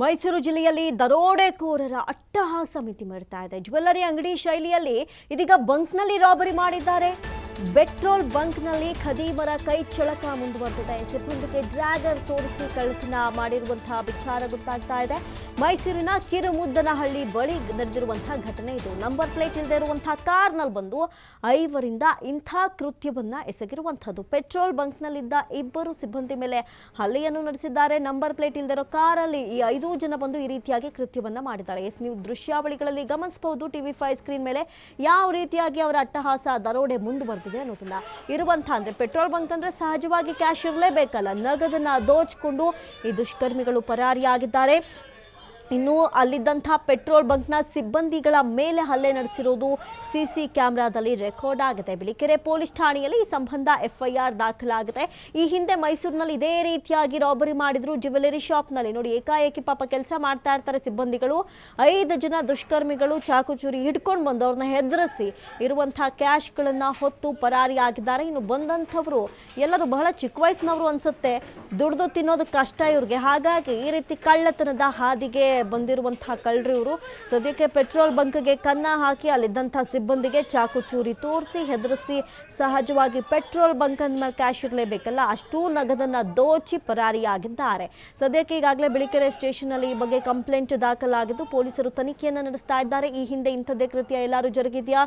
ಮೈಸೂರು ಜಿಲ್ಲೆಯಲ್ಲಿ ದರೋಡೆಕೋರರ ಅಟ್ಟಹಾಸ ಮಿತಿ ಮಾಡ್ತಾ ಇದೆ. ಜ್ಯುವೆಲ್ಲರಿ ಅಂಗಡಿ ಶೈಲಿಯಲ್ಲಿ ಇದೀಗ ಬಂಕ್ನಲ್ಲಿ ರಾಬರಿ ಮಾಡಿದ್ದಾರೆ. ಪೆಟ್ರೋಲ್ ಬಂಕ್ನಲ್ಲಿ ಖದೀಮರ ಕೈ ಚಳಕ ಮುಂದುವರೆದಿದೆ. ಸಿಬ್ಬಂದಿಗೆ ಡ್ರ್ಯಾಗರ್ ತೋರಿಸಿ ಕಳ್ಳತನ ಮಾಡಿರುವಂತಹ ವಿಚಾರ ಗೊತ್ತಾಗ್ತಾ ಇದೆ. ಮೈಸೂರಿನ ಕಿರುಮುದ್ದನಹಳ್ಳಿ ಬಳಿ ನಡೆದಿರುವಂತಹ ಘಟನೆ ಇದು. ನಂಬರ್ ಪ್ಲೇಟ್ ಇಲ್ಲದೆ ಇರುವಂತಹ ಕಾರ್ನಲ್ಲಿ ಬಂದು ಐವರಿಂದ ಇಂಥ ಕೃತ್ಯವನ್ನ ಎಸಗಿರುವಂಥದ್ದು. ಪೆಟ್ರೋಲ್ ಬಂಕ್ನಲ್ಲಿದ್ದ ಇಬ್ಬರು ಸಿಬ್ಬಂದಿ ಮೇಲೆ ಹಲ್ಲೆಯನ್ನು ನಡೆಸಿದ್ದಾರೆ. ನಂಬರ್ ಪ್ಲೇಟ್ ಇಲ್ಲದಿರೋ ಕಾರಲ್ಲಿ ಈ ಐದು ಜನ ಬಂದು ಈ ರೀತಿಯಾಗಿ ಕೃತ್ಯವನ್ನ ಮಾಡಿದ್ದಾರೆ. ಎಸ್ ನೀವು ದೃಶ್ಯಾವಳಿಗಳಲ್ಲಿ ಗಮನಿಸಬಹುದು. ಟಿವಿ ಫೈವ್ ಸ್ಕ್ರೀನ್ ಮೇಲೆ ಯಾವ ರೀತಿಯಾಗಿ ಅವರ ಅಟ್ಟಹಾಸ, ದರೋಡೆ ಮುಂದುವರೆದಿದೆ ಅನ್ನೋದನ್ನ ಇರುವಂಥ ಅಂದರೆ ಪೆಟ್ರೋಲ್ ಬಂಕ್ ಅಂದ್ರೆ ಸಹಜವಾಗಿ ಕ್ಯಾಶ್ ಇರಲೇಬೇಕಲ್ಲ. ನಗದನ್ನ ದೋಚಿಕೊಂಡು ಈ ದುಷ್ಕರ್ಮಿಗಳು ಪರಾರಿಯಾಗಿದ್ದಾರೆ. ಇನ್ನು ಅಲ್ಲಿದ್ದಂಥ ಪೆಟ್ರೋಲ್ ಬಂಕ್ನ ಸಿಬ್ಬಂದಿಗಳ ಮೇಲೆ ಹಲ್ಲೆ ನಡೆಸಿರೋದು ಸಿಸಿ ಕ್ಯಾಮೆರಾದಲ್ಲಿ ರೆಕಾರ್ಡ್ ಆಗಿದೆ. ಬಿಳಿಕೆರೆ ಪೊಲೀಸ್ ಠಾಣೆಯಲ್ಲಿ ಈ ಸಂಬಂಧ ಎಫ್ಐಆರ್ ದಾಖಲಾಗಿದೆ. ಈ ಹಿಂದೆ ಮೈಸೂರಿನಲ್ಲಿ ಇದೇ ರೀತಿಯಾಗಿ ರಾಬರಿ ಮಾಡಿದ್ರು ಜ್ಯುವೆಲರಿ ಶಾಪ್ನಲ್ಲಿ. ನೋಡಿ, ಏಕಾಏಕಿ ಪಾಪ ಕೆಲಸ ಮಾಡ್ತಾ ಇರ್ತಾರೆ ಸಿಬ್ಬಂದಿಗಳು. ಐದು ಜನ ದುಷ್ಕರ್ಮಿಗಳು ಚಾಕು ಚೂರಿ ಹಿಡ್ಕೊಂಡು ಬಂದು ಅವ್ರನ್ನ ಹೆದರಿಸಿ ಇರುವಂತಹ ಕ್ಯಾಶ್ಗಳನ್ನು ಹೊತ್ತು ಪರಾರಿಯಾಗಿದ್ದಾರೆ ಇನ್ನು ಬಂದಂಥವರು ಎಲ್ಲರೂ ಬಹಳ ಚಿಕ್ಕ ವಯಸ್ಸಿನವರು ಅನ್ಸುತ್ತೆ. ದುಡ್ದು ತಿನ್ನೋದು ಕಷ್ಟ ಇವ್ರಿಗೆ. ಹಾಗಾಗಿ ಈ ರೀತಿ ಕಳ್ಳತನದ ಹಾದಿಗೆ ಬಂದಿರುವಂತಹ ಕಳ್ಳರು ಇವರು. ಸದ್ಯಕ್ಕೆ ಪೆಟ್ರೋಲ್ ಬಂಕ್ಗೆ ಕನ್ನ ಹಾಕಿ ಅಲ್ಲಿದ್ದಂಥ ಸಿಬ್ಬಂದಿಗೆ ಚಾಕು ಚೂರಿ ತೋರಿಸಿ ಹೆದರಿಸಿ ಸಹಜವಾಗಿ ಪೆಟ್ರೋಲ್ ಬಂಕ್ ಅಂದ್ಮೇಲೆ ಕ್ಯಾಶ್ ಇರಲೇಬೇಕಲ್ಲ, ಅಷ್ಟೂ ನಗದನ್ನ ದೋಚಿ ಪರಾರಿಯಾಗಿದ್ದಾರೆ. ಸದ್ಯಕ್ಕೆ ಈಗಾಗಲೇ ಬಿಳಿಕೆರೆ ಸ್ಟೇಷನ್ನಲ್ಲಿ ಈ ಬಗ್ಗೆ ಕಂಪ್ಲೇಂಟ್ ದಾಖಲಾಗಿದ್ದು, ಪೊಲೀಸರು ತನಿಖೆಯನ್ನು ನಡೆಸ್ತಾ ಇದ್ದಾರೆ. ಈ ಹಿಂದೆ ಇಂಥದ್ದೇ ಕೃತ್ಯ ಎಲ್ಲರೂ ಜರುಗಿದೆಯಾ?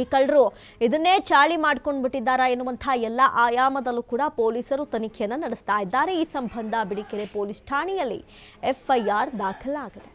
ಈ ಕಳ್ಳರು ಇದನ್ನೇ ಚಾಳಿ ಮಾಡ್ಕೊಂಡು ಬಿಟ್ಟಿದ್ದಾರಾ ಎನ್ನುವಂತಹ ಎಲ್ಲ ಆಯಾಮದಲ್ಲೂ ಕೂಡ ಪೊಲೀಸರು ತನಿಖೆಯನ್ನು ನಡೆಸ್ತಾ ಇದ್ದಾರೆ. ಈ ಸಂಬಂಧ ಬಿಡಿಕೆರೆ ಪೊಲೀಸ್ ಠಾಣೆಯಲ್ಲಿ ಎಫ್ಐಆರ್ ದಾಖಲಾಗಿದೆ.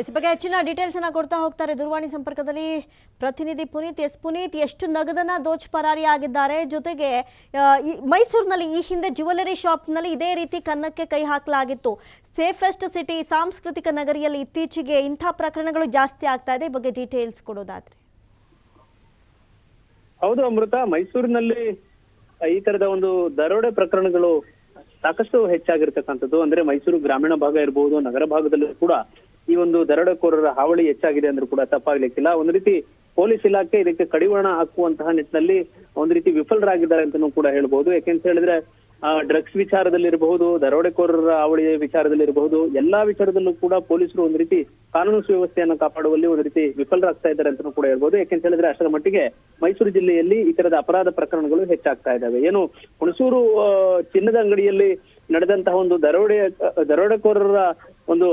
ಎಸ್ ಬಗ್ಗೆ ಹೆಚ್ಚಿನ ಡೀಟೇಲ್ಸ್ ಅನ್ನ ಕೊಡ್ತಾ ಹೋಗ್ತಾರೆ ದೂರವಾಣಿ ಸಂಪರ್ಕದಲ್ಲಿ ಪ್ರತಿನಿಧಿ ಪುನೀತ್. ಎಸ್, ಪುನೀತ್, ಎಷ್ಟು ನಗದನ್ನ ದೋಚ್ ಪರಾರಿ ಆಗಿದ್ದಾರೆ? ಜೊತೆಗೆ ಮೈಸೂರಿನಲ್ಲಿ ಈ ಹಿಂದೆ ಜ್ಯುವೆಲರಿ ಶಾಪ್ನಲ್ಲಿ ಇದೇ ರೀತಿ ಕನ್ನಕ್ಕೆ ಕೈ ಹಾಕಲಾಗಿತ್ತು. ಸೇಫೆಸ್ಟ್ ಸಿಟಿ ಸಾಂಸ್ಕೃತಿಕ ನಗರಿಯಲ್ಲಿ ಇತ್ತೀಚೆಗೆ ಇಂಥ ಪ್ರಕರಣಗಳು ಜಾಸ್ತಿ ಆಗ್ತಾ ಇದೆ. ಈ ಬಗ್ಗೆ ಡೀಟೇಲ್ಸ್ ಕೊಡೋದಾದ್ರೆ. ಹೌದು, ಅಮೃತ. ಮೈಸೂರಿನಲ್ಲಿ ಈ ತರದ ಒಂದು ದರೋಡೆ ಪ್ರಕರಣಗಳು ಸಾಕಷ್ಟು ಹೆಚ್ಚಾಗಿರ್ತಕ್ಕಂಥದ್ದು. ಅಂದ್ರೆ ಮೈಸೂರು ಗ್ರಾಮೀಣ ಭಾಗ ಇರಬಹುದು ನಗರ ಭಾಗದಲ್ಲೂ ಕೂಡ ಈ ಒಂದು ದರೋಡೆಕೋರರ ಹಾವಳಿ ಹೆಚ್ಚಾಗಿದೆ ಅಂದ್ರೂ ಕೂಡ ತಪ್ಪಾಗ್ಲಿಕ್ಕಿಲ್ಲ. ಒಂದು ರೀತಿ ಪೊಲೀಸ್ ಇಲಾಖೆ ಇದಕ್ಕೆ ಕಡಿವಾಣ ಹಾಕುವಂತಹ ನಿಟ್ಟಿನಲ್ಲಿ ಒಂದು ರೀತಿ ವಿಫಲರಾಗಿದ್ದಾರೆ ಅಂತಾನೂ ಕೂಡ ಹೇಳ್ಬಹುದು ಯಾಕೆಂತ ಹೇಳಿದ್ರೆ ಡ್ರಗ್ಸ್ ವಿಚಾರದಲ್ಲಿರಬಹುದು ದರೋಡೆಕೋರರ ಹಾವಳಿ ವಿಚಾರದಲ್ಲಿರಬಹುದು ಎಲ್ಲಾ ವಿಚಾರದಲ್ಲೂ ಕೂಡ ಪೊಲೀಸರು ಒಂದು ರೀತಿ ಕಾನೂನು ಸುವ್ಯವಸ್ಥೆಯನ್ನು ಕಾಪಾಡುವಲ್ಲಿ ಒಂದು ರೀತಿ ವಿಫಲರಾಗ್ತಾ ಇದ್ದಾರೆ ಅಂತಾನೂ ಕೂಡ ಹೇಳ್ಬಹುದು ಯಾಕೆಂತ ಹೇಳಿದ್ರೆ ಅಷ್ಟರ ಮಟ್ಟಿಗೆ ಮೈಸೂರು ಜಿಲ್ಲೆಯಲ್ಲಿ ಈ ತರದ ಅಪರಾಧ ಪ್ರಕರಣಗಳು ಹೆಚ್ಚಾಗ್ತಾ ಇದ್ದಾವೆ. ಏನು ಹುಣಸೂರು ಆ, ಚಿನ್ನದ ಅಂಗಡಿಯಲ್ಲಿ ನಡೆದಂತಹ ಒಂದು ದರೋಡೆ ದರೋಡೆಕೋರರ ಒಂದು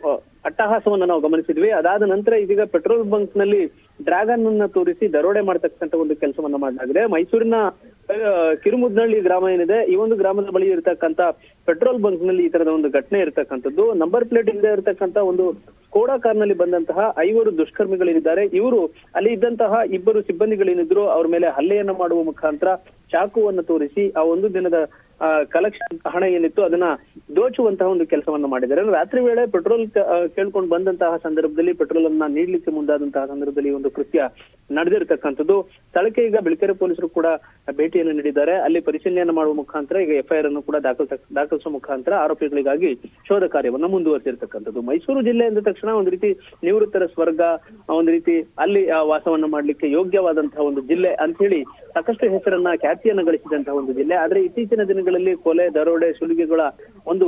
ಆ, ಅಟ್ಟಹಾಸವನ್ನ ನಾವು ಗಮನಿಸಿದ್ವಿ. ಅದಾದ ನಂತರ ಇದೀಗ ಪೆಟ್ರೋಲ್ ಬಂಕ್ನಲ್ಲಿ ಡ್ರ್ಯಾಗನ್ ಅನ್ನ ತೋರಿಸಿ ದರೋಡೆ ಮಾಡತಕ್ಕಂತ ಒಂದು ಕೆಲಸವನ್ನ ಮಾಡಲಾಗಿದೆ ಮೈಸೂರಿನ ಕಿರುಮುದ್ನಳ್ಳಿ ಗ್ರಾಮ ಏನಿದೆ, ಈ ಒಂದು ಗ್ರಾಮದ ಬಳಿ ಇರತಕ್ಕಂತ ಪೆಟ್ರೋಲ್ ಬಂಕ್ನಲ್ಲಿ ಈ ತರದ ಒಂದು ಘಟನೆ ಇರತಕ್ಕಂಥದ್ದು. ನಂಬರ್ ಪ್ಲೇಟ್ ಇಲ್ಲದೆ ಇರತಕ್ಕಂತ ಒಂದು ಸ್ಕೋಡಾ ಕಾರ್ನಲ್ಲಿ ಬಂದಂತಹ ಐವರು ದುಷ್ಕರ್ಮಿಗಳೇನಿದ್ದಾರೆ ಇವರು ಅಲ್ಲಿ ಇದ್ದಂತಹ ಇಬ್ಬರು ಸಿಬ್ಬಂದಿಗಳೇನಿದ್ರು ಅವ್ರ ಮೇಲೆ ಹಲ್ಲೆಯನ್ನ ಮಾಡುವ ಮುಖಾಂತರ ಚಾಕುವನ್ನ ತೋರಿಸಿ ಆ ಒಂದು ದಿನದ ಕಲೆಕ್ಷನ್ ಹಣ ಏನಿತ್ತು ಅದನ್ನ ದೋಚುವಂತಹ ಒಂದು ಕೆಲಸವನ್ನ ಮಾಡಿದ್ದಾರೆ. ರಾತ್ರಿ ವೇಳೆ ಪೆಟ್ರೋಲ್ ಕೇಳ್ಕೊಂಡು ಬಂದಂತಹ ಸಂದರ್ಭದಲ್ಲಿ ಪೆಟ್ರೋಲ್ ಅನ್ನ ನೀಡ್ಲಿಕ್ಕೆ ಮುಂದಾದಂತಹ ಸಂದರ್ಭದಲ್ಲಿ ಒಂದು ಕೃತ್ಯ ನಡೆದಿರತಕ್ಕಂಥದ್ದು. ಸ್ಥಳಕ್ಕೆ ಈಗ ಬೆಳಕೆರೆ ಪೊಲೀಸರು ಕೂಡ ಭೇಟಿಯನ್ನು ನೀಡಿದ್ದಾರೆ. ಅಲ್ಲಿ ಪರಿಶೀಲನೆಯನ್ನು ಮಾಡುವ ಮುಖಾಂತರ ಈಗ ಎಫ್ಐಆರ್ ಅನ್ನು ಕೂಡ ದಾಖಲಿಸ ದಾಖಲಿಸುವ ಮುಖಾಂತರ ಆರೋಪಿಗಳಿಗಾಗಿ ಶೋಧ ಕಾರ್ಯವನ್ನು ಮುಂದುವರಿಸಿರ್ತಕ್ಕಂಥದ್ದು. ಮೈಸೂರು ಜಿಲ್ಲೆ ಎಂದ ತಕ್ಷಣ ಒಂದು ರೀತಿ ನಿವೃತ್ತರ ಸ್ವರ್ಗ ಒಂದು ರೀತಿ ಅಲ್ಲಿ ವಾಸವನ್ನ ಮಾಡ್ಲಿಕ್ಕೆ ಯೋಗ್ಯವಾದಂತಹ ಒಂದು ಜಿಲ್ಲೆ ಅಂತ ಹೇಳಿ ಸಾಕಷ್ಟು ಹೆಸರನ್ನ ಖ್ಯಾತಿಯನ್ನು ಗಳಿಸಿದಂತಹ ಒಂದು ಜಿಲ್ಲೆ. ಆದ್ರೆ ಇತ್ತೀಚಿನ ದಿನಗಳಲ್ಲಿ ಕೊಲೆ, ದರೋಡೆ, ಸುಲಿಗೆಗಳ ಒಂದು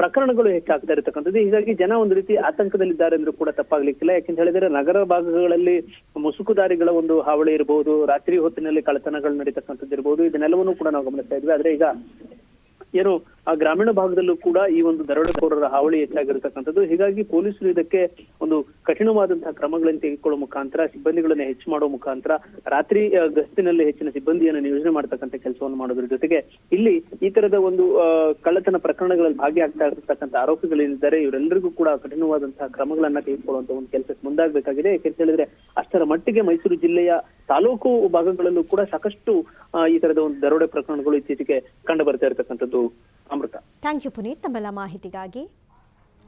ಪ್ರಕರಣಗಳು ಹೆಚ್ಚಾಗ್ತಾ ಇರತಕ್ಕಂಥದ್ದು. ಹೀಗಾಗಿ ಜನ ಒಂದು ರೀತಿ ಆತಂಕದಲ್ಲಿದ್ದಾರೆ ಅಂದ್ರೂ ಕೂಡ ತಪ್ಪಾಗ್ಲಿಕ್ಕಿಲ್ಲ. ಯಾಕೆಂತ ಹೇಳಿದ್ರೆ ನಗರ ಭಾಗಗಳಲ್ಲಿ ಮುಸುಕುದಾರಿಗಳ ಒಂದು ಹಾವಳಿ ಇರಬಹುದು ರಾತ್ರಿ ಹೊತ್ತಿನಲ್ಲಿ ಕಳ್ಳತನಗಳು ನಡೀತಕ್ಕಂಥದ್ದು ಇರಬಹುದು ಇದನ್ನೆಲ್ಲವನ್ನೂ ಕೂಡ ನಾವು ಗಮನಿಸ್ತಾ ಇದ್ವಿ. ಆದ್ರೆ ಈಗ ಏನು, ಆ ಗ್ರಾಮೀಣ ಭಾಗದಲ್ಲೂ ಕೂಡ ಈ ಒಂದು ದರೋಡೆಕೋರರ ಹಾವಳಿ ಹೆಚ್ಚಾಗಿರ್ತಕ್ಕಂಥದ್ದು. ಹೀಗಾಗಿ ಪೊಲೀಸರು ಇದಕ್ಕೆ ಒಂದು ಕಠಿಣವಾದಂತಹ ಕ್ರಮಗಳನ್ನು ತೆಗೆದುಕೊಳ್ಳುವ ಮುಖಾಂತರ, ಸಿಬ್ಬಂದಿಗಳನ್ನ ಹೆಚ್ಚು ಮಾಡುವ ಮುಖಾಂತರ, ರಾತ್ರಿ ಗಸ್ತಿನಲ್ಲಿ ಹೆಚ್ಚಿನ ಸಿಬ್ಬಂದಿಯನ್ನು ನಿಯೋಜನೆ ಮಾಡತಕ್ಕಂಥ ಕೆಲಸವನ್ನು ಮಾಡೋದ್ರ ಜೊತೆಗೆ ಇಲ್ಲಿ ಈ ತರದ ಒಂದು ಕಳ್ಳತನ ಪ್ರಕರಣಗಳಲ್ಲಿ ಭಾಗಿಯಾಗ್ತಾ ಇರತಕ್ಕಂಥ ಆರೋಪಿಗಳೇನಿದ್ದಾರೆ, ಇವರೆಲ್ಲರಿಗೂ ಕೂಡ ಕಠಿಣವಾದಂತಹ ಕ್ರಮಗಳನ್ನ ತೆಗೆದುಕೊಳ್ಳುವಂತಹ ಒಂದು ಕೆಲಸಕ್ಕೆ ಮುಂದಾಗಬೇಕಾಗಿದೆ. ಯಾಕೆಂತ ಹೇಳಿದ್ರೆ, ಅಷ್ಟರ ಮಟ್ಟಿಗೆ ಮೈಸೂರು ಜಿಲ್ಲೆಯ ತಾಲೂಕು ಭಾಗಗಳಲ್ಲೂ ಕೂಡ ಸಾಕಷ್ಟು ಈ ತರದ ಒಂದು ದರೋಡೆ ಪ್ರಕರಣಗಳು ಇತ್ತೀಚೆಗೆ ಕಂಡು ಬರ್ತಾ ಇರತಕ್ಕಂಥದ್ದು ಅಮೃತ. ಥ್ಯಾಂಕ್ ಯು ಪುನೀತ್ ತಮ್ಮೆಲ್ಲ ಮಾಹಿತಿಗಾಗಿ